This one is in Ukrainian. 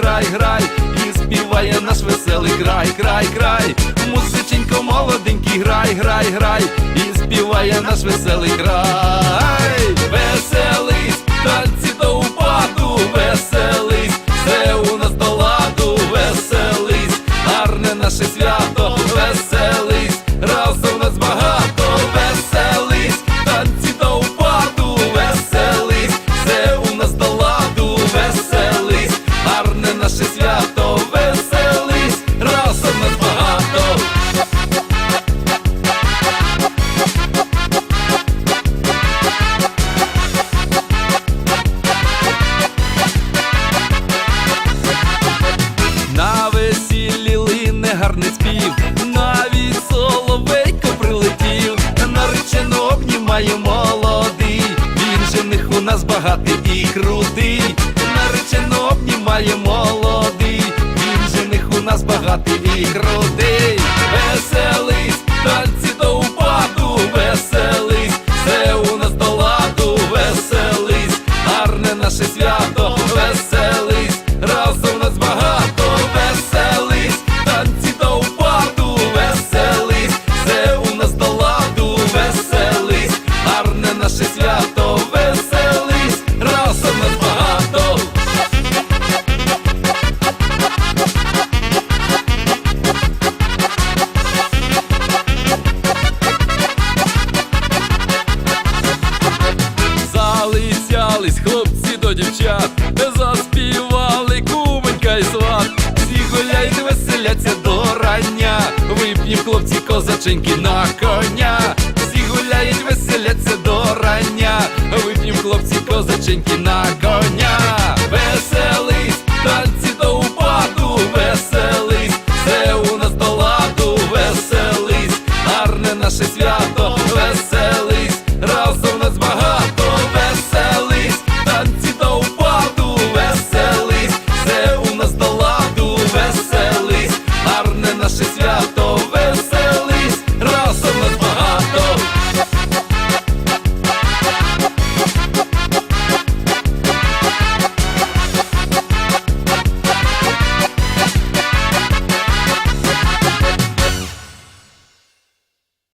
грай, грай, і співає наш веселий край, край, край, музиченько молоденький, грай, грай, грай, і співає наш веселий край. Багатий і крутий, наречено обнімає молодий, він жених у нас багатий і крутий, веселись, танці до упаду, веселись, все у нас до ладу, веселись, гарне наше свято, веселись, разом нас багато, веселись, танці до упаду, веселись, все у нас до ладу, веселись, гарне наше свято, Залицялись хлопці до дівчат, заспівали куменька і сват. Всі гуляють, веселяться до рання. Вип'єм хлопці козаченьки на коня. Всі гуляють, веселяться до рання. Вип'єм хлопці козаченьки на коня.